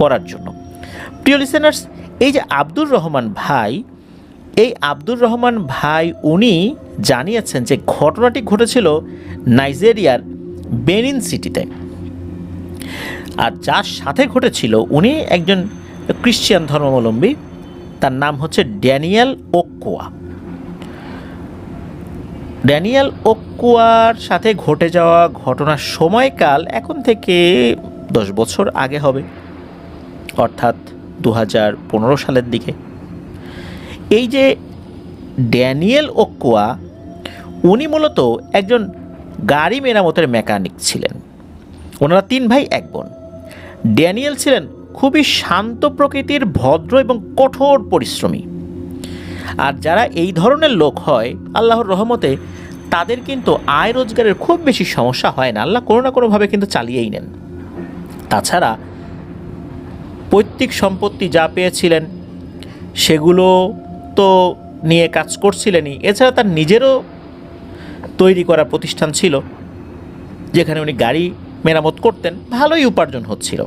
করার জন্য। প্রিয় লিসেনার্স এই যে আব্দুর রহমান ভাই, এই আব্দুর রহমান ভাই উনি জানিয়েছেন যে ঘটনাটি ঘটেছিল নাইজেরিয়ার বেনিন সিটিতে। আর যার সাথে ঘটেছিল, উনি একজন খ্রিশ্চান ধর্মাবলম্বী, তার নাম হচ্ছে ড্যানিয়াল ওকোয়া। ড্যানিয়াল ওকুয়ার সাথে ঘটে যাওয়া ঘটনার সময়কাল এখন থেকে দশ বছর আগে হবে। অর্থাৎ দু হাজার পনেরো সালের দিকে। এই যে ড্যানিয়েল ওকুয়া, উনি মূলত একজন গাড়ি মেরামতের মেকানিক ছিলেন। ওনারা তিন ভাই, এক বোন। ড্যানিয়েল ছিলেন খুবই শান্ত প্রকৃতির, ভদ্র এবং কঠোর পরিশ্রমী। আর যারা এই ধরনের লোক হয়, আল্লাহর রহমতে, তাদের কিন্তু আয় রোজগারের খুব বেশি সমস্যা হয় না। আল্লাহ কোনো না কোনোভাবে কিন্তু চালিয়েই নেন। তাছাড়া পৈতৃক সম্পত্তি যা পেয়েছিলেন, সেগুলো তো নিয়ে কাজ করছিলেনই। এছাড়া তার নিজেরও তৈরি করা প্রতিষ্ঠান ছিল, যেখানে উনি গাড়ি মেরামত করতেন, ভালোই উপার্জন হচ্ছিল।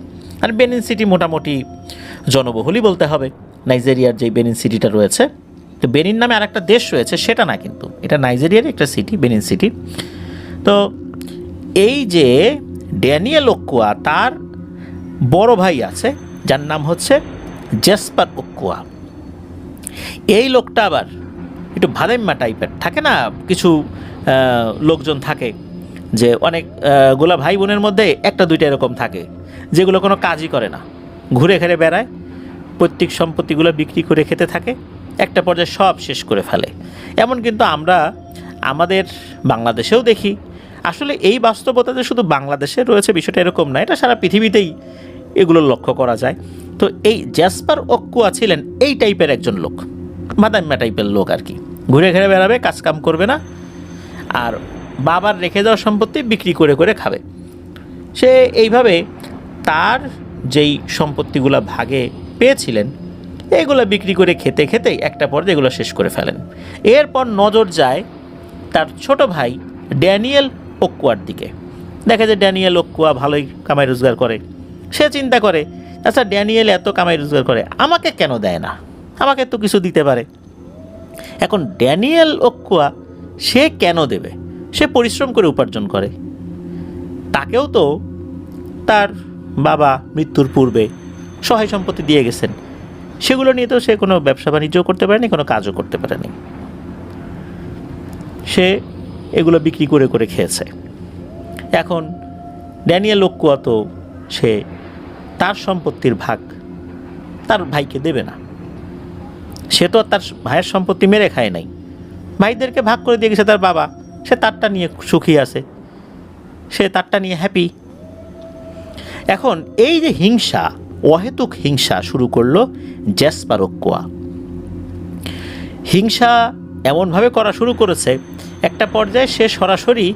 আর বেনিন সিটি মোটামুটি জনবহুলই বলতে হবে, নাইজেরিয়ার যে বেনিন সিটিটা রয়েছে, তো বেনিন নামে আর একটা দেশ রয়েছে, সেটা না কিন্তু। এটা নাইজেরিয়ার একটা সিটি, বেনিন সিটি। তো এই যে ড্যানিয়েল ওকুয়া, তার বড় ভাই আছে যার নাম হচ্ছে জেসপার ওকুয়া। এই লোকটা আবার একটু ভাদেম্মা টাইপের। থাকে না, কিছু লোকজন থাকে যে অনেক গোলা ভাই বোনের মধ্যে একটা দুইটা এরকম থাকে, যেগুলো কোনো কাজই করে না। ঘুরে ঘেরে বেড়ায় প্রত্যেক সম্পত্তিগুলো বিক্রি করে খেতে থাকে, একটা পর্যায়ে সব শেষ করে ফেলে। এমন কিন্তু আমরা আমাদের বাংলাদেশেও দেখি। আসলে এই বাস্তবতাতে শুধু বাংলাদেশে রয়েছে বিষয়টা এরকম না, এটা সারা পৃথিবীতেই এগুলো লক্ষ্য করা যায়। তো এই জ্যাসপার অক্কুয়া ছিলেন এই টাইপের একজন লোক, মাদাম্মা টাইপের লোক আর কি। ঘুরে ঘুরে বেড়াবে কাজকাম করবে না, আর বাবার রেখে দেওয়া সম্পত্তি বিক্রি করে করে খাবে। সে এইভাবে তার যেই সম্পত্তিগুলো ভাগে পেয়েছিলেন, এগুলো বিক্রি করে খেতে খেতেই একটা পর্যায়ে এগুলো শেষ করে ফেলেন। এরপর নজর যায় তার ছোট ভাই ড্যানিয়েল ওকুয়ার দিকে। দেখে যে ড্যানিয়েল ওকুয়া ভালোই কামাই রোজগার করে। সে চিন্তা করে আচ্ছা ড্যানিয়েল এত কামাই রোজগার করে, আমাকে কেন দেয় না? আমাকে তো কিছু দিতে পারে। এখন ড্যানিয়েল ওকুয়া, সে কেন দেবে? সে পরিশ্রম করে উপার্জন করে। তাকেও তো তার বাবা মৃত্যুর পূর্বে সহায় সম্পত্তি দিয়ে গেছেন। সেগুলো নিয়ে তো সে কোনো ব্যবসা বাণিজ্যও করতে পারেনি, কোনো কাজও করতে পারেনি। সে এগুলো বিক্রি করে করে খেয়েছে। এখন ড্যানিয়েল লক্কুয়া তো সে তার সম্পত্তির ভাগ তার ভাইকে দেবে না। সে তো তার ভাইয়ের সম্পত্তি মেরে খায় নাই। ভাইদেরকে ভাগ করে দিয়ে গেছে তার বাবা। সে তারটা নিয়ে সুখী আছে। সে তারটা নিয়ে হ্যাপি এখন এই যে হিংসা, অহেতুক হিংসা শুরু করল জ্যাসপারোক্কোয়া হিংসা এমনভাবে করা শুরু করেছে, একটা পর্যায়ে সে সরাসরি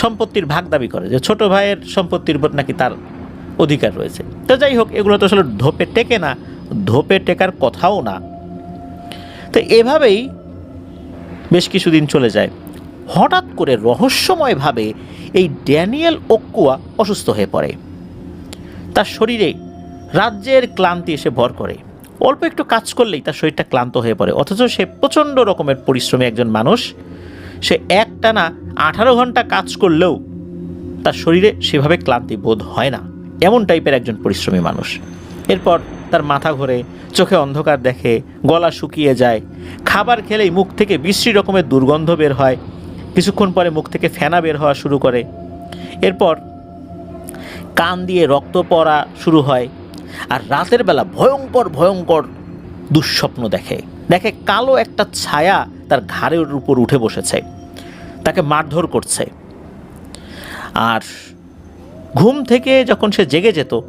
সম্পত্তির ভাগ দাবি করে যে ছোট ভাইয়ের সম্পত্তির উপর নাকি তার অধিকার রয়েছে। তো যাই হোক, এগুলো তো আসলে ধোপে টেকে না, ধোপে টেকার কথাও না। তো এভাবেই বেশ কিছুদিন চলে যায়। হঠাৎ করে রহস্যময়ভাবে এই ড্যানিয়েল ওকুয়া অসুস্থ হয়ে পড়ে। তার শরীরে রাজ্যের ক্লান্তি এসে ভর করে। অল্প একটু কাজ করলেই তার শরীরটা ক্লান্ত হয়ে পড়ে। অথচ সে প্রচণ্ড রকমের পরিশ্রমী একজন মানুষ। সে একটানা আঠারো ঘণ্টা কাজ করলেও তার শরীরে সেভাবে ক্লান্তি বোধ হয় না। এমন টাইপের একজন পরিশ্রমী মানুষ। এরপর তার মাথা ঘোরে, চোখে অন্ধকার দেখে, গলা শুকিয়ে যায়। খাবার খেলেই মুখ থেকে বিশ্রী রকমের দুর্গন্ধ বের হয়। কিছুক্ষণ পরে মুখ থেকে ফেনা বের হওয়া শুরু করে। এরপর কান দিয়ে রক্ত পড়া শুরু হয় আর রাতের বেলা ভয়ঙ্কর ভয়ঙ্কর দুঃস্বপ্ন দেখে। দেখে কালো একটা ছায়া তার ঘাড়ের উপর উঠে বসেছে। তাকে মারধর করছে। আর ঘুম থেকে যখন সে জেগে যেত,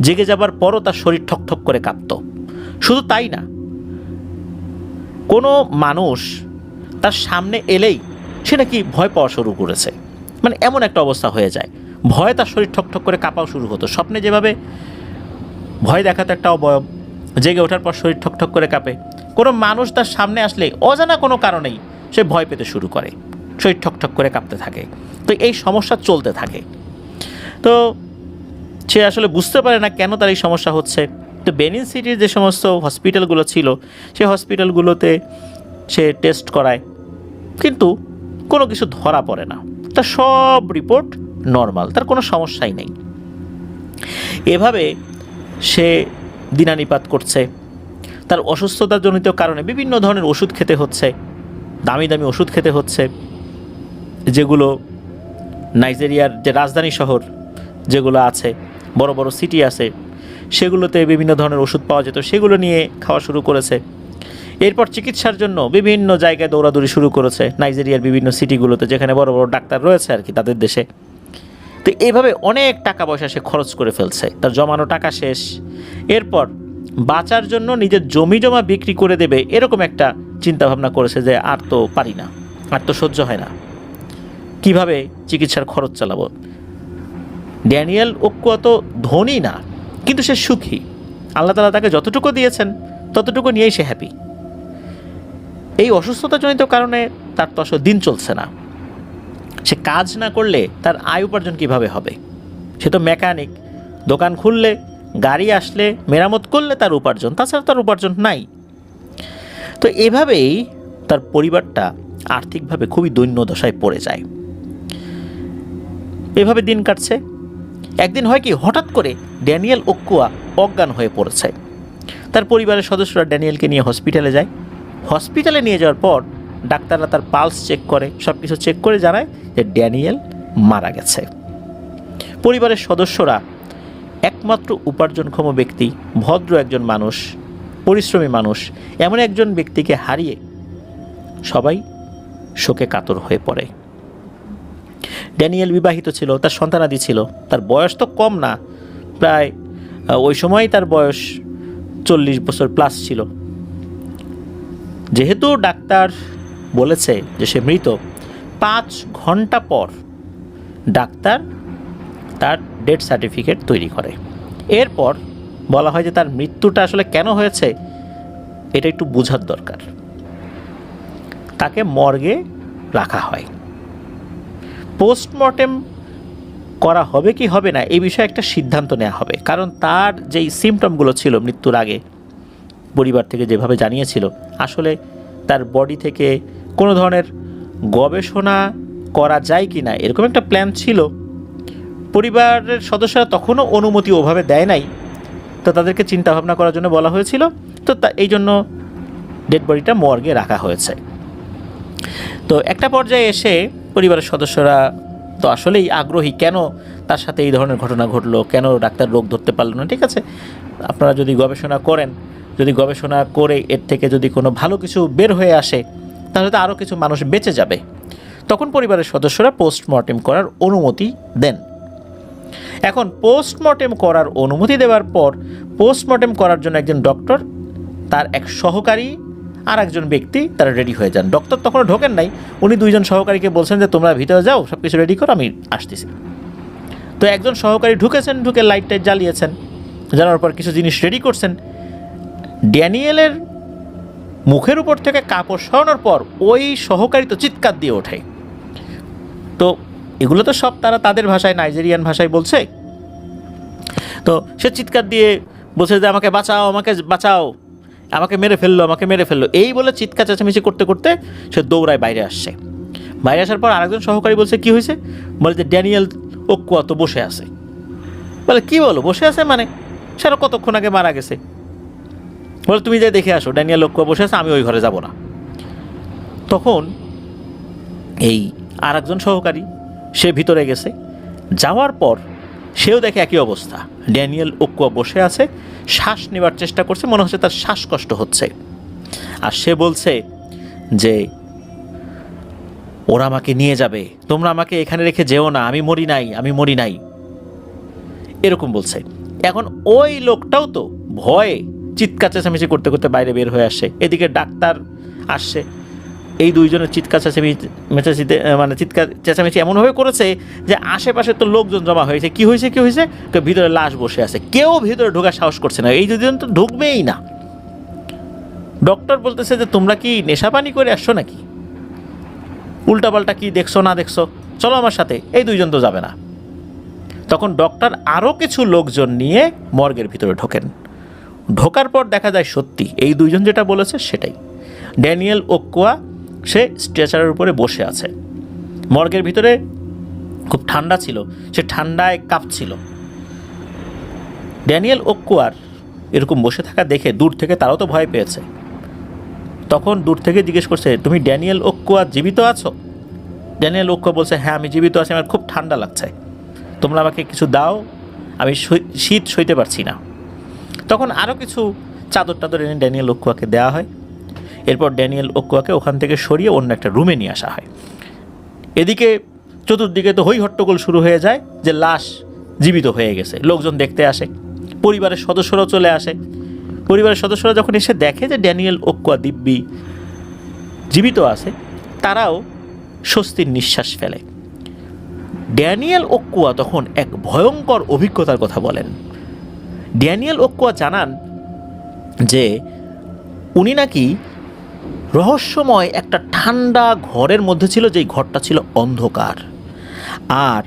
জেগে যাবার পরও তার শরীর ঠকঠক করে কাঁপত। শুধু তাই না, কোনো মানুষ তার সামনে এলেই সে নাকি ভয় পাওয়া শুরু করেছে। মানে এমন একটা অবস্থা হয়ে যায়। ভয়ে তার শরীর ঠকঠক করে কাঁপাও শুরু হতো। স্বপ্নে যেভাবে ভয় দেখাতো একটা অবয়ব, জেগে ওঠার পর শরীর ঠকঠক করে কাঁপে। কোনো মানুষ তার সামনে আসলে অজানা কোনো কারণেই সে ভয় পেতে শুরু করে। শরীর ঠকঠক করে কাঁপতে থাকে। তো এই সমস্যা চলতে থাকে। তো সে আসলে বুঝতে পারে না কেন তার এই সমস্যা হচ্ছে। তো বেনিন সিটির যে সমস্ত হসপিটালগুলো ছিল, সেই হসপিটালগুলোতে সে টেস্ট করায়। কিন্তু কোনো কিছু ধরা পড়ে না। তার সব রিপোর্ট নর্মাল, তার কোনো সমস্যাই নেই। এভাবে সে দিনানিপাত করছে। তার অসুস্থতাজনিত কারণে বিভিন্ন ধরনের ওষুধ খেতে হচ্ছে, দামি দামি ওষুধ খেতে হচ্ছে, যেগুলো নাইজেরিয়ার যে রাজধানী শহর যেগুলো আছে, বড় বড় সিটি আছে, সেগুলোতে বিভিন্ন ধরনের ওষুধ পাওয়া যেত, সেগুলো নিয়ে খাওয়া শুরু করেছে। এরপর চিকিৎসার জন্য বিভিন্ন জায়গায় দৌড়াদৌড়ি শুরু করেছে নাইজেরিয়ার বিভিন্ন সিটিগুলোতে, যেখানে বড় বড় ডাক্তার রয়েছে আর কি তাদের দেশে। তো এইভাবে অনেক টাকা পয়সা সে খরচ করে ফেলছে, তার জমানো টাকা শেষ। এরপর বাঁচার জন্য নিজের জমি জমা বিক্রি করে দেবে এরকম একটা চিন্তা ভাবনা করেছে যে আর তো পারি না, আর তো সহ্য হয় না। কীভাবে চিকিৎসার খরচ চালাবো? ড্যানিয়েল ওকুয়া তো ধনী না, কিন্তু সে সুখী। আল্লাহ তালা তাকে যতটুকু দিয়েছেন, ততটুকু নিয়েই সে হ্যাপি এই অসুস্থতাজনিত কারণে তার তো আসলে দিন চলছে না। সে কাজ না করলে তার আয় উপার্জন কীভাবে হবে? সে তো মেকানিক দোকান খুললে, গাড়ি আসলে, মেরামত করলে তার উপার্জন, তাছাড়া তার উপার্জন নাই। তো এভাবেই তার পরিবারটা আর্থিকভাবে খুবই দৈন্য দশায় পড়ে যায়। এভাবে দিন কাটছে। একদিন হয় কি, হঠাৎ করে ড্যানিয়েল ওকুয়া অজ্ঞান হয়ে পড়েছে। তার পরিবারের সদস্যরা ড্যানিয়েলকে নিয়ে হসপিটালে যায়। হসপিটালে নিয়ে যাওয়ার পর ডাক্তাররা তার পালস চেক করে সব কিছু চেক করে জানায় যে ড্যানিয়েল মারা গেছে। পরিবারের সদস্যরা একমাত্র উপার্জনক্ষম ব্যক্তি, ভদ্র একজন মানুষ, পরিশ্রমী মানুষ, এমন একজন ব্যক্তিকে হারিয়ে সবাই শোকে কাতর হয়ে পড়ে। ড্যানিয়েল বিবাহিত ছিল, তার সন্তানাদি ছিল। তার বয়স তো কম না। প্রায় ওই সময় তার বয়স চল্লিশ বছর প্লাস ছিল। যেহেতু ডাক্তার বলেছে যে সে মৃত, পাঁচ ঘণ্টা পর ডাক্তার তার ডেথ সার্টিফিকেট তৈরি করে। এরপর বলা হয় যে তার মৃত্যুটা আসলে কেন হয়েছে, এটা একটু বোঝার দরকার। তাকে মর্গে রাখা হয়। পোস্টমর্টেম করা হবে কি হবে না, এই বিষয়ে একটা সিদ্ধান্ত নেওয়া হবে। কারণ তার যেই সিমটমগুলো ছিল মৃত্যুর আগে, পরিবার থেকে যেভাবে জানিয়েছিল, আসলে তার বডি থেকে কোনো ধরনের গবেষণা করা যায় কি না, এরকম একটা প্ল্যান ছিল। পরিবারের সদস্যরা তখনও অনুমতি ওভাবে দেয় নাই। তো তাদেরকে চিন্তা ভাবনা করার জন্য বলা হয়েছিল। তো তা, এই জন্য ডেড বডিটা মর্গে রাখা হয়েছে। তো একটা পর্যায়ে এসে পরিবারের সদস্যরা তো আসলেই আগ্রহী কেন তার সাথে এই ধরনের ঘটনা ঘটলো? কেন ডাক্তার রোগ ধরতে পারল না? ঠিক আছে, আপনারা যদি গবেষণা করেন, যদি গবেষণা করে এর থেকে যদি কোনো ভালো কিছু বের হয়ে আসে, তাহলে তো আরও কিছু মানুষ বেঁচে যাবে। তখন পরিবারের সদস্যরা পোস্টমর্টেম করার অনুমতি দেন। এখন পোস্টমর্টেম করার অনুমতি দেওয়ার পর, পোস্টমর্টেম করার জন্য একজন ডক্টর, তার এক সহকারী আর একজন ব্যক্তি তারা রেডি হয়ে যান। ডক্টর তখন ঢোকেন নাই। উনি দুইজন সহকারীকে বলছেন যে, তোমরা ভিতরে যাও সব কিছু রেডি করো, আমি আসতেছি। তো একজন সহকারী ঢুকেছেন, ঢুকে লাইট টাইট জ্বালিয়েছেন। জানার পর কিছু জিনিস রেডি করছেন। ড্যানিয়েলের মুখের উপর থেকে কাপড় সরানোর পর ওই সহকারী তো চিৎকার দিয়ে ওঠে। তো এগুলো তো সব তারা তাদের ভাষায়, নাইজেরিয়ান ভাষায় বলছে। তো সে চিৎকার দিয়ে বলছে যে, আমাকে বাঁচাও আমাকে বাঁচাও। আমাকে মেরে ফেলল, আমাকে মেরে ফেলল। এই বলে চিৎকার চেঁচামেচি করতে করতে সে দৌড়ায় বাইরে আসছে। বাইরে আসার পর আরেকজন সহকারী বলছে, কি হয়েছে? বলে যে, ড্যানিয়েল ওকুয়া তো বসে আছে। বলে, কি বলো, বসে আছে মানে? সেটা কতক্ষণ আগে মারা গেছে? বলে, তুমি যাই দেখে আসো, ড্যানিয়েল ওকুয়া বসে আছে, আমি ওই ঘরে যাব না। তখন এই আর একজন সহকারী সে ভিতরে গেছে। যাওয়ার পর সেও দেখে একই অবস্থা। ড্যানিয়েল ওকুয়া বসে আছে, শ্বাস নেবার চেষ্টা করছে, মনে হচ্ছে তার শ্বাসকষ্ট হচ্ছে। আর সে বলছে যে, ওরা আমাকে নিয়ে যাবে। তোমরা আমাকে এখানে রেখে যেও না। আমি মরি নাই, আমি মরি নাই। এরকম বলছে। এখন ওই লোকটাও তো ভয়ে চিৎকার চেঁচামেচি করতে করতে বাইরে বের হয়ে আসে। এদিকে ডাক্তার আসছে। এই দুইজনের চিৎকার চেঁচামেচি মেচাচিতে মানে চিৎকার চেঁচামেচি এমনভাবে করেছে যে আশেপাশে তো লোকজন জমা হয়েছে। কি হয়েছে কি হয়েছে? তো ভিতরে লাশ বসে আছে। কেউ ভিতরে ঢোকার সাহস করছে না। এই দুজন তো ঢুকবেই না। ডক্টর বলতেছে যে, তোমরা কি নেশাপানি করে আসছো নাকি? উল্টাপাল্টা কি দেখছ, না দেখছ? চলো আমার সাথে। এই দুইজন তো যাবে না। তখন ডক্টর আরও কিছু লোকজন নিয়ে মর্গের ভিতরে ঢোকেন। ঢোকার পর দেখা যায় সত্যি, এই দুইজন যেটা বলেছে সেটাই। ড্যানিয়েল ওকুয়া সে স্ট্রেচারের উপরে বসে আছে। মর্গের ভিতরে খুব ঠান্ডা ছিল, সে ঠান্ডায় কাঁপছিল। ড্যানিয়েল ওকুয়ার এরকম বসে থাকা দেখে দূর থেকে তারাও তো ভয় পেয়েছে। তখন দূর থেকে জিজ্ঞেস করছে, তুমি ড্যানিয়েল ওকুয়া জীবিত আছো? ড্যানিয়েল ওকুয়া বলছে হ্যাঁ আমি জীবিত আছি, আমার খুব ঠান্ডা লাগছে। তোমরা আমাকে কিছু দাও, আমি শীত সইতে পারছি না। তখন আরও কিছু চাদর টাদর এনে ড্যানিয়েল ওকুয়াকে দেওয়া হয়। এরপর ড্যানিয়েল ওকুয়াকে ওখান থেকে সরিয়ে অন্য একটা রুমে নিয়ে আসা হয়। এদিকে চতুর্দিকে তো হই হট্টগোল শুরু হয়ে যায় যে লাশ জীবিত হয়ে গেছে, লোকজন দেখতে আসে, পরিবারের সদস্যরাও চলে আসে। পরিবারের সদস্যরা যখন এসে দেখে যে ড্যানিয়েল ওকুয়া দিব্যি জীবিত আছে, তারাও স্বস্তির নিঃশ্বাস ফেলে। ড্যানিয়েল ওকুয়া তখন এক ভয়ঙ্কর অভিজ্ঞতার কথা বলেন। ড্যানিয়েল ওকুয়া জানান যে, উনি নাকি রহস্যময় একটা ঠান্ডা ঘরের মধ্যে ছিল, যেই ঘরটা ছিল অন্ধকার। আর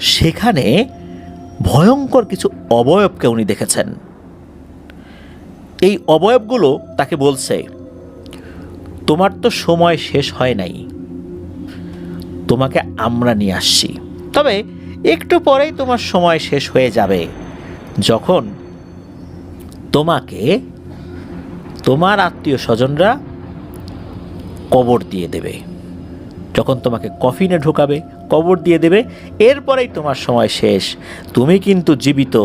সেখানে ভয়ঙ্কর কিছু অবয়বকে উনি দেখেছেন। এই অবয়বগুলো তাকে বলছে, তোমার তো সময় শেষ হয় নাই। তোমাকে আমরা নিয়ে আসছি। তবে একটু পরেই তোমার সময় শেষ হয়ে যাবে। যখন তোমাকে তোমার আত্মীয় স্বজনরা কবর দিয়ে দেবে। যখন তোমাকে কফিনে ঢোকাবে, কবর দিয়ে দেবে, এরপরেই তোমার সময় শেষ। তুমি কিন্তু জীবিত,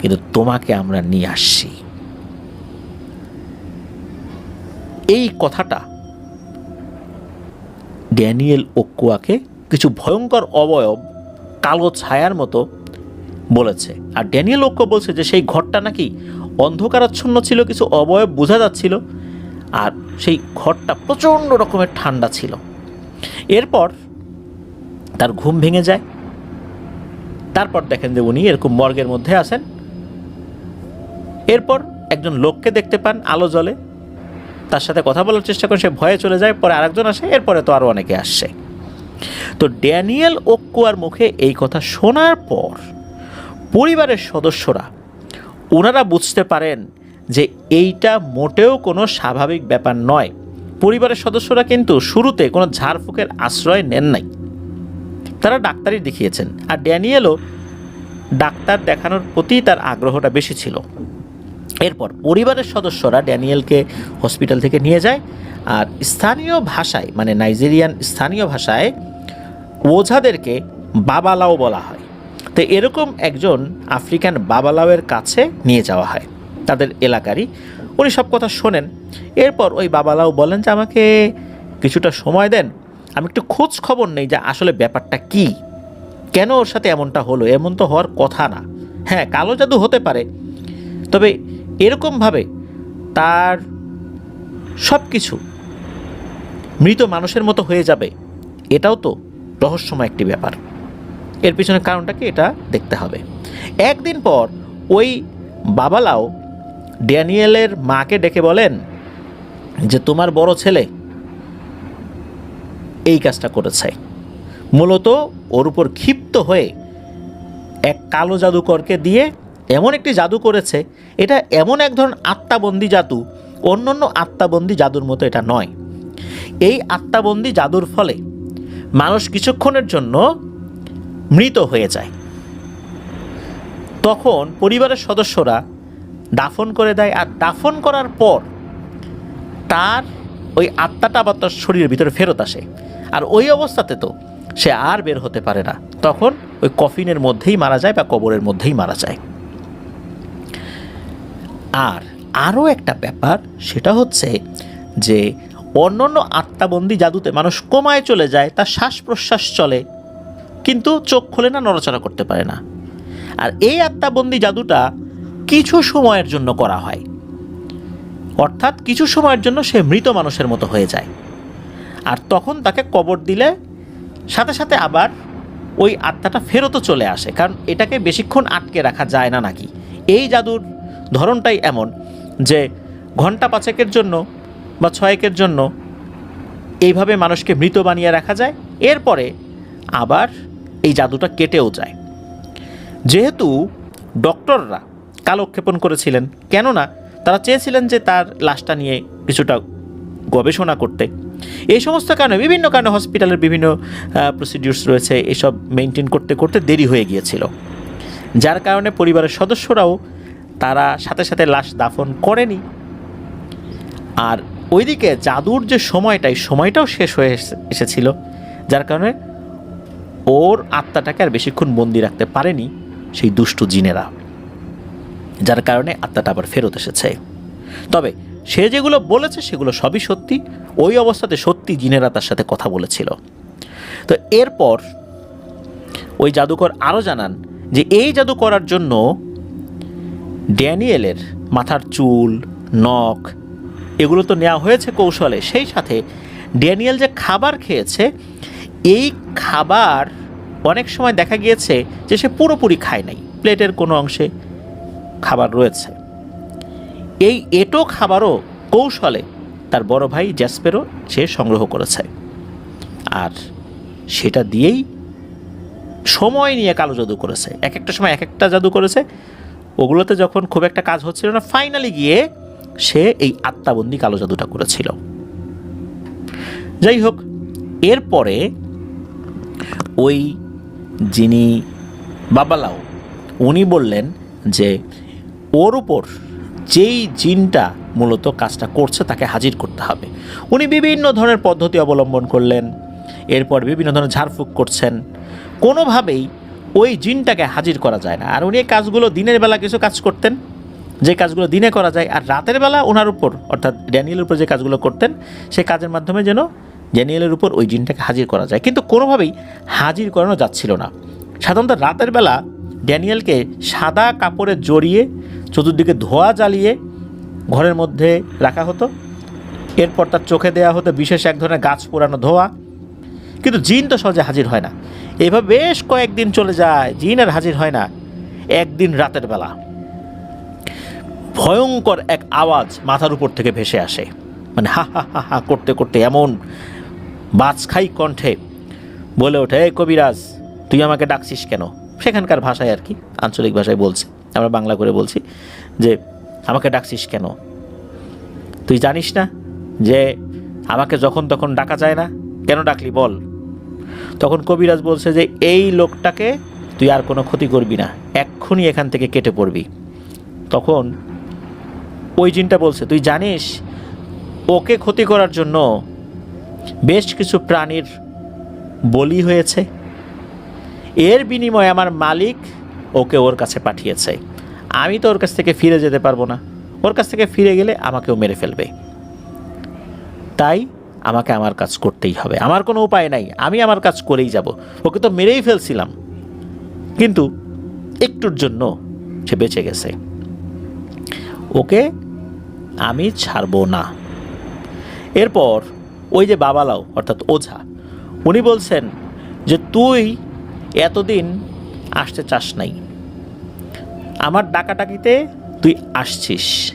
কিন্তু তোমাকে আমরা নিয়ে আসছি। এই কথাটা ড্যানিয়েল ওকুয়াকে কিছু ভয়ঙ্কর অবয়ব কালো ছায়ার মতো বলেছে। আর ড্যানিয়েল ওকুয়া বলছে যে, সেই ঘরটা নাকি অন্ধকারাচ্ছন্ন ছিল, কিছু অবয়ব বোঝা যাচ্ছিল আর সেই ঘরটা প্রচণ্ড রকমের ঠান্ডা ছিল। এরপর তার ঘুম ভেঙে যায়। তারপর দেখেন যে উনি এরকম মর্গের মধ্যে আসেন এরপর একজন লোককে দেখতে পান আলো জলে। তার সাথে কথা বলার চেষ্টা করে সে ভয়ে চলে যায়, পরে আরেকজন আসে, এরপরে তো আরও অনেকে আসছে। তো ড্যানিয়েল ওকুয়ার মুখে এই কথা শোনার পর পরিবারের সদস্যরা ওনারা বুঝতে পারেন যে এইটা মোটেও কোনো স্বাভাবিক ব্যাপার নয়। পরিবারের সদস্যরা কিন্তু শুরুতে কোনো ঝাড়ফুঁকের আশ্রয় নেন নাই। তারা ডাক্তারই দেখিয়েছেন আর ড্যানিয়েলও ডাক্তার দেখানোর প্রতি তার আগ্রহটা বেশি ছিল। এরপর পরিবারের সদস্যরা ড্যানিয়েলকে হসপিটাল থেকে নিয়ে যায় আর স্থানীয় ভাষায় মানে নাইজেরিয়ান স্থানীয় ভাষায় ওঝাদেরকে বাবালাও বলা হয়। তো এরকম একজন আফ্রিকান বাবালাওয়ের কাছে নিয়ে যাওয়া হয়। তাদের এলাকারই। উনি সব কথা শোনেন। এরপর ওই বাবালাও বলেন যে, আমাকে কিছুটা সময় দেন। আমি একটু খোঁজ খবর নেই যে আসলে ব্যাপারটা কি। কেন ওর সাথে এমনটা হলো? এমন তো হওয়ার কথা না। হ্যাঁ কালো জাদু হতে পারে। তবে এরকমভাবে তার সব কিছু মৃত মানুষের মতো হয়ে যাবে। এটাও তো রহস্যময় একটি ব্যাপার। এর পিছনে কারণটাকে এটা দেখতে হবে। একদিন পর ওই বাবালাও ড্যানিয়েলের মাকে ডেকে বলেন যে, তোমার বড় ছেলে এই কাজটা করেছে। মূলত ওর উপর ক্ষিপ্ত হয়ে এক কালো জাদুকরকে দিয়ে এমন একটি জাদু করেছে। এটা এমন এক ধরনের আত্মাবন্দি জাদু অন্য অন্য আত্মাবন্দি জাদুর মতো এটা নয়। এই আত্মাবন্দি জাদুর ফলে মানুষ কিছুক্ষণের জন্য মৃত হয়ে যায়। তখন পরিবারের সদস্যরা দাফন করে দেয় আর দাফন করার পর তার ওই আত্মাটা আবার তার শরীরের ভিতরে ফেরত আসে। আর ওই অবস্থাতে তো সে আর বের হতে পারে না। তখন ওই কফিনের মধ্যেই মারা যায় বা কবরের মধ্যেই মারা যায়। আর আরও একটা ব্যাপার, সেটা হচ্ছে যে অন্যান্য আত্মাবন্দি জাদুতে মানুষ কমায় চলে যায়, তার শ্বাস প্রশ্বাস চলে, কিন্তু চোখ খোলে না, নড়াচড়া করতে পারে না। আর এই আত্মাবন্দি জাদুটা কিছু সময়ের জন্য করা হয়। অর্থাৎ কিছু সময়ের জন্য সে মৃত মানুষের মতো হয়ে যায়। আর তখন তাকে কবর দিলে সাথে সাথে আবার ওই আত্মাটা ফেরতও চলে আসে, কারণ এটাকে বেশিক্ষণ আটকে রাখা যায় না নাকি? এই জাদুর ধরনটাই এমন যে ঘণ্টা পাঁচেকের জন্য বা ছয়েকের জন্য এইভাবে মানুষকে মৃত বানিয়ে রাখা যায়, এরপরে আবার এই জাদুটা কেটেও যায়। যেহেতু ডক্টররা কালক্ষেপণ করেছিলেন। কেননা তারা চেয়েছিলেন যে তার লাশটা নিয়ে কিছুটা গবেষণা করতে। এই সমস্ত কারণে, বিভিন্ন কারণে হসপিটালের বিভিন্ন প্রসিডিউরস রয়েছে, এসব মেনটেন করতে করতে দেরি হয়ে গিয়েছিল। যার কারণে পরিবারের সদস্যরাও তারা সাথে সাথে লাশ দাফন করেনি। আর ওইদিকে জাদুর যে সময়টা, এই সময়টাও শেষ হয়ে এসে- এসেছিল, যার কারণে ওর আত্মাটাকে আর বেশিক্ষণ বন্দি রাখতে পারেনি সেই দুষ্টু জিনেরা। যার কারণে আত্মাটা আবার ফেরত এসেছে। তবে সে যেগুলো বলেছে সেগুলো সবই সত্যি। ওই অবস্থাতে সত্যি জিনেরা তার সাথে কথা বলেছিল। তো এরপর ওই জাদুকর আরও জানান যে, এই জাদু করার জন্য ড্যানিয়েলের মাথার চুল, নখ, এগুলো তো নেওয়া হয়েছে কৌশলে। সেই সাথে ড্যানিয়েল যে খাবার খেয়েছে, এই খাবার অনেক সময় দেখা গিয়েছে যে সে পুরোপুরি খায় নাই। প্লেটের কোনো অংশে খাবার রয়েছে। এই এটো খাবারও কৌশলে তার বড় ভাই জ্যাসপেরও সে সংগ্রহ করেছে। আর সেটা দিয়েই সময় নিয়ে কালো জাদু করেছে। এক একটা সময় এক একটা জাদু করেছে। ওগুলোতে যখন খুব একটা কাজ হচ্ছিল না ফাইনালি গিয়ে সে এই আত্মাবন্দি কালো জাদুটা করেছিল। যাই হোক, এরপরে ওই যিনি বাবালাও, উনি বললেন যে ওর উপর যেই জিনটা মূলত কাজটা করছে তাকে হাজির করতে হবে। উনি বিভিন্ন ধরনের পদ্ধতি অবলম্বন করলেন, এরপর বিভিন্ন ধরনের ঝাড়ফুঁক করছেন। কোনোভাবেই ওই জিনটাকে হাজির করা যায় না। আর উনি কাজগুলো দিনের বেলা কিছু কাজ করতেন, যে কাজগুলো দিনে করা যায়, আর রাতের বেলা ওনার উপর, অর্থাৎ ড্যানিয়েলের উপর যে কাজগুলো করতেন সেই কাজের মাধ্যমে যেন ড্যানিয়েলের উপর ওই জিনটাকে হাজির করা যায়। কিন্তু কোনোভাবেই হাজির করানো যাচ্ছিল না। সাধারণত রাতের বেলা ড্যানিয়েলকে সাদা কাপড়ে জড়িয়ে চতুর্দিকে ধোয়া জ্বালিয়ে ঘরের মধ্যে রাখা হতো। এরপর তার চোখে দেওয়া হতো বিশেষ এক ধরনের গাছ পোড়ানো ধোয়া। কিন্তু জিন তো সহজে হাজির হয় না। এভাবে বেশ কয়েকদিন চলে যায়, জিন আর হাজির হয় না একদিন রাতের বেলা। ভয়ঙ্কর এক আওয়াজ মাথার উপর থেকে ভেসে আসে। মানে হা হা হা হা করতে করতে এমন বাজখাই কণ্ঠে বলে ওঠে, এই কবিরাজ, তুই আমাকে ডাকছিস কেন? সেখানকার ভাষায় আর কি, আঞ্চলিক ভাষায় বলছে। আমরা বাংলা করে বলছি, যে আমাকে ডাকছিস কেন? তুই জানিস না যে আমাকে যখন তখন ডাকা যায় না? কেন ডাকলি বল। তখন কবিরাজ বলছে যে এই লোকটাকে তুই আর কোনো ক্ষতি করবি না, এক্ষুনি এখান থেকে কেটে পড়বি। তখন ওই জিনটা বলছে, তুই জানিস, ওকে ক্ষতি করার জন্য বেশ কিছু প্রাণীর বলি হয়েছে। এর বিনিময়ে আমার মালিক ওকে ওর কাছে পাঠিয়েছে। আমি তো ওর কাছ থেকে ফিরে যেতে পারব না। ওর কাছ থেকে ফিরে গেলে আমাকেও মেরে ফেলবে। তাই আমাকে আমার কাজ করতেই হবে। আমার কোনো উপায় নাই। আমি আমার কাজ করেই যাব। ওকে তো মেরেই ফেলছিলাম। কিন্তু একটুর জন্য সে বেঁচে গেছে। ওকে আমি ছাড়বো না। এরপর ওই যে বাবালাও, অর্থাৎ ওঝা, উনি বলছেন যে, তুই এতদিন আসতে চাস নাই। আমার ডাকাটাকিতে তুই আসছিস।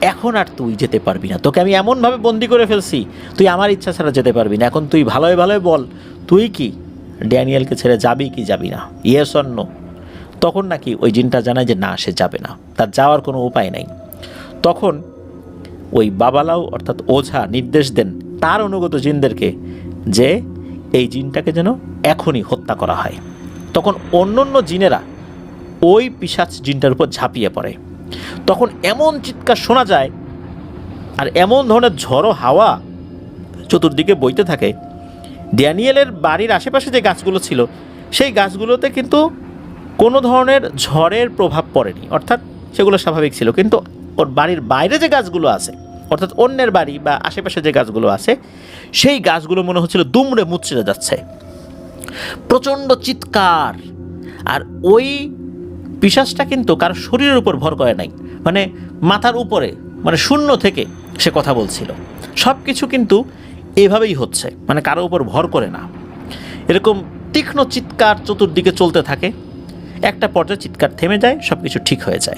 এখন আর তুই যেতে পারবি না। তোকে আমি এমনভাবে বন্দি করে ফেলছি, তুই আমার ইচ্ছা ছাড়া যেতে পারবি না। এখন তুই ভালোই ভালোই বল, তুই কি? ড্যানিয়েলকে ছেড়ে যাবি কি যাবি না? ইয়েস অন্য তখন নাকি ওই জিনটা জানায় যে না, সে যাবে না। তার যাওয়ার কোনো উপায় নাই। তখন ওই বাবালাও অর্থাৎ ওঝা নির্দেশ দেন তার অনুগত জিনদেরকে যে এই জিনটাকে যেন এখনই হত্যা করা হয়। তখন অন্য অন্য জিনেরা ওই পিসাচ জিনটার উপর ঝাঁপিয়ে পড়ে। তখন এমন চিৎকার শোনা যায় আর এমন ধরনের ঝড়ো হাওয়া চতুর্দিকে বইতে থাকে। ড্যানিয়েলের বাড়ির আশেপাশে যে গাছগুলো ছিল, সেই গাছগুলোতে কিন্তু কোনো ধরনের ঝড়ের প্রভাব পড়েনি। অর্থাৎ সেগুলো স্বাভাবিক ছিল, কিন্তু ওর বাড়ির বাইরে যে গাছগুলো আছে, অর্থাৎ অন্যের বাড়ি বা আশেপাশে যে গাছগুলো আছে, সেই গাছগুলো মনে হচ্ছিল দুমড়ে মুচড়ে যাচ্ছে। প্রচণ্ড চিৎকার। আর ওই পিসাসটা কিন্তু কারও শরীরের উপর ভর করে নাই। মানে মাথার উপরে মানে শূন্য থেকে সে কথা বলছিল। সব কিছু কিন্তু এভাবেই হচ্ছে মানে কারও উপর ভর করে না। এরকম তীক্ষ্ণ চিৎকার চতুর্দিকে চলতে থাকে। একটা পর্যায়ে চিৎকার থেমে যায় সব কিছু ঠিক হয়ে যায়।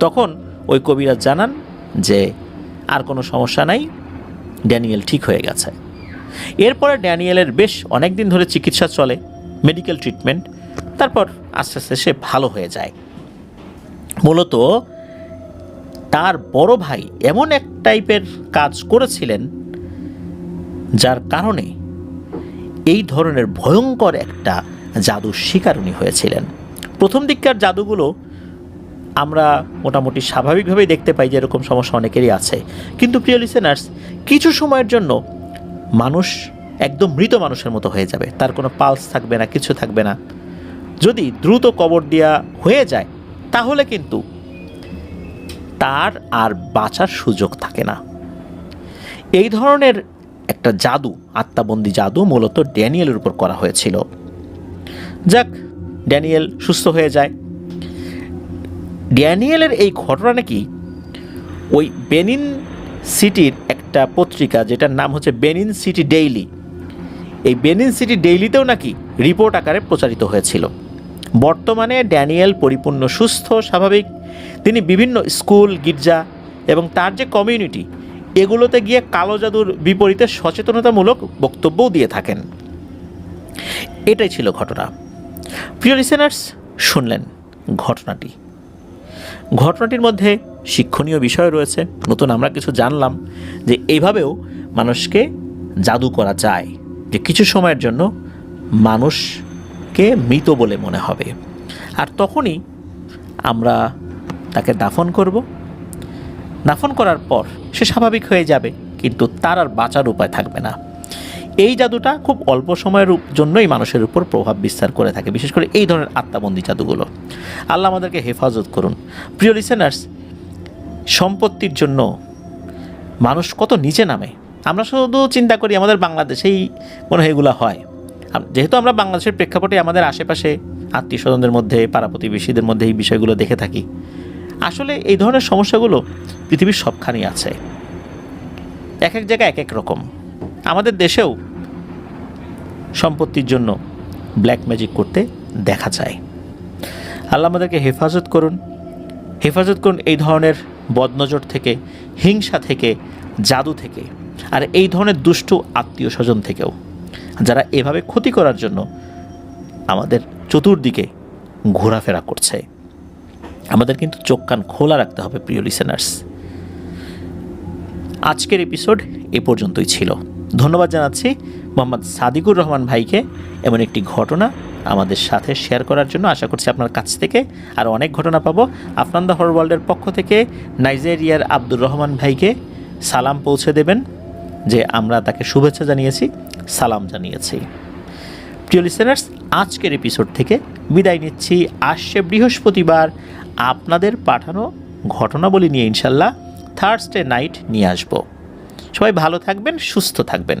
তখন ওই কবিরাজ জানান যে, আর কোনো সমস্যা নাই, ড্যানিয়েল ঠিক হয়ে গেছে। এরপরে ড্যানিয়েলের বেশ অনেক দিন ধরে চিকিৎসা চলে মেডিকেল ট্রিটমেন্ট তারপর আস্তে আস্তে সে ভালো হয়ে যায়। মূলত তার বড় ভাই এমন এক টাইপের কাজ করেছিলেন যার কারণে এই ধরনের ভয়ঙ্কর একটা জাদুর শিকার উনি হয়েছিলেন। প্রথম দিককার জাদুগুলো আমরা মোটামুটি স্বাভাবিকভাবেই দেখতে পাই যে এরকম সমস্যা অনেকেরই আছে। কিন্তু প্রিয় লিসেনার্স কিছু সময়ের জন্য মানুষ একদম মৃত মানুষের মতো হয়ে যাবে। তার কোনো পালস থাকবে না, কিছু থাকবে না। যদি দ্রুত কবর দেওয়া হয়ে যায়, তাহলে কিন্তু তার আর বাঁচার সুযোগ থাকে না। এই ধরনের একটা জাদু, আত্মাবন্দি জাদু মূলত ড্যানিয়েলের উপর করা হয়েছিল। যাক, ড্যানিয়েল সুস্থ হয়ে যায়। ড্যানিয়েলের এই ঘটনা নাকি ওই বেনিন সিটির একটা পত্রিকা যেটার নাম হচ্ছে বেনিন সিটি ডেইলি। এই বেনিন সিটি ডেইলিতেও নাকি রিপোর্ট আকারে প্রচারিত হয়েছিল। বর্তমানে ড্যানিয়েল পরিপূর্ণ, সুস্থ, স্বাভাবিক। তিনি বিভিন্ন স্কুল, গির্জা এবং তার যে কমিউনিটি, এগুলোতে গিয়ে কালো জাদুর বিপরীতে সচেতনতামূলক বক্তব্যও দিয়ে থাকেন। এটাই ছিল ঘটনা। প্রিয় লিসেনার্স শুনলেন ঘটনাটি। ঘটনাটির মধ্যে শিক্ষণীয় বিষয় রয়েছে। নতুন আমরা কিছু জানলাম যে এইভাবেও মানুষকে জাদু করা যায়, যে কিছু সময়ের জন্য মানুষকে মৃত বলে মনে হবে। আর তখনই আমরা তাকে দাফন করব। দাফন করার পর সে স্বাভাবিক হয়ে যাবে, কিন্তু তার আর বাঁচার উপায় থাকবে না। এই জাদুটা খুব অল্প সময়ের জন্যই মানুষের উপর প্রভাব বিস্তার করে থাকে, বিশেষ করে এই ধরনের আত্মাবন্দী জাদুগুলো। আল্লাহ আমাদেরকে হেফাজত করুন। প্রিয় লিসেনার্স সম্পত্তির জন্য মানুষ কত নিচে নামে? আমরা শুধু চিন্তা করি আমাদের বাংলাদেশেই মনে হয় এগুলো হয়। যেহেতু আমরা বাংলাদেশের প্রেক্ষাপটে আমাদের আশেপাশে আত্মীয় স্বজনদের মধ্যে, পাড়া প্রতিবেশীদের মধ্যে এই বিষয়গুলো দেখে থাকি। আসলে এই ধরনের সমস্যাগুলো পৃথিবীর সবখানেই আছে। এক এক জায়গায় এক এক রকম। আমাদের দেশেও সম্পত্তির জন্য ব্ল্যাক ম্যাজিক করতে দেখা যায়। আল্লাহ আমাদেরকে হেফাজত করুন। হেফাজত করুন এই ধরনের বদনজর থেকে, হিংসা থেকে, জাদু থেকে, আর এই ধরনের দুষ্টু আত্মীয় স্বজন থেকেও। যারা এভাবে ক্ষতি করার জন্য আমাদের চতুর্দিকে ঘোরাফেরা করছে। আমাদের কিন্তু চোখ কান খোলা রাখতে হবে, প্রিয় লিসেনার্স আজকের এপিসোড এ পর্যন্তই ছিল। ধন্যবাদ জানাচ্ছি মোহাম্মদ সাদিকুর রহমান ভাইকে। এমন একটি ঘটনা আমাদের সাথে শেয়ার করার জন্য আশা করছি আপনার কাছ থেকে আরও অনেক ঘটনা পাবো। আফনান দ্য হর ওয়ার্ল্ডের পক্ষ থেকে নাইজেরিয়ার আব্দুর রহমান ভাইকে সালাম পৌঁছে দেবেন, যে আমরা তাকে শুভেচ্ছা জানিয়েছি, সালাম জানিয়েছি। প্রিয় লিসেনার্স আজকের এপিসোড থেকে বিদায় নিচ্ছি। আসছে বৃহস্পতিবার, আপনাদের পাঠানো ঘটনাবলী নিয়ে ইনশাল্লাহ থার্সডে নাইট নিয়ে আসব। সবাই ভালো থাকবেন, সুস্থ থাকবেন।